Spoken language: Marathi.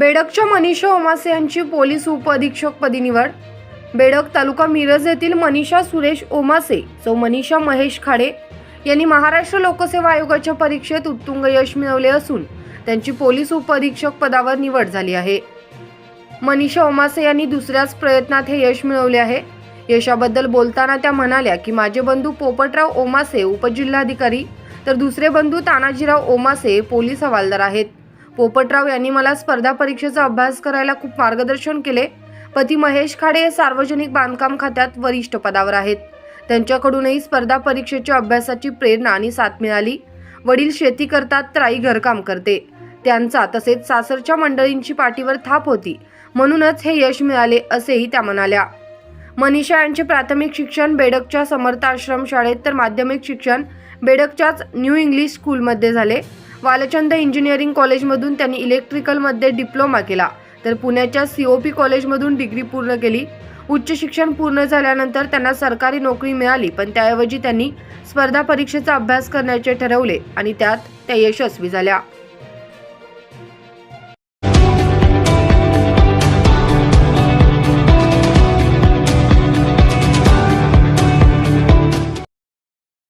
बेडकच्या मनीषा ओमासे यांची पोलीस उपअधीक्षकपदी निवड. बेडक तालुका मिरज येथील मनीषा सुरेश ओमासे सौ मनीषा महेश खाडे यांनी महाराष्ट्र लोकसेवा आयोगाच्या परीक्षेत उत्तुंग यश मिळवले असून त्यांची पोलीस उपअधीक्षक पदावर निवड झाली आहे. मनीषा ओमासे यांनी दुसऱ्याच प्रयत्नात हे यश मिळवले आहे. यशाबद्दल बोलताना त्या म्हणाल्या की माझे बंधू पोपटराव ओमासे उपजिल्हाधिकारी तर दुसरे बंधू तानाजीराव ओमासे पोलीस हवालदार आहेत. पोपटराव यांनी मला स्पर्धा परीक्षेचा अभ्यास करायला खूप मार्गदर्शन केले. पती महेश खाडे हे सार्वजनिक बांधकाम खात्यात वरिष्ठ पदावर आहेत. त्यांच्याकडूनही स्पर्धा परीक्षेच्या अभ्यासाची प्रेरणा आणि साथ मिळाली. वडील शेती करतात तर आई घरकाम करते. त्यांचा तसेच सासरच्या मंडळींची पाठीवर थाप होती. म्हणूनच हे यश मिळाले असेही त्या म्हणाल्या. मनीषा यांचे प्राथमिक शिक्षण बेडकच्या समर्थ आश्रम शाळेत तर माध्यमिक शिक्षण बेडकच्याच न्यू इंग्लिश स्कूलमध्ये झाले. वालचंद इंजिनिअरिंग कॉलेजमधून त्यांनी इलेक्ट्रिकलमध्ये डिप्लोमा केला. तर पुण्याच्या सीओपी कॉलेजमधून डिग्री पूर्ण केली. उच्च शिक्षण पूर्ण झाल्यानंतर त्यांना सरकारी नोकरी मिळाली पण त्याऐवजी त्यांनी स्पर्धा परीक्षेचा अभ्यास करण्याचे ठरवले आणि त्यात त्या यशस्वी झाल्या.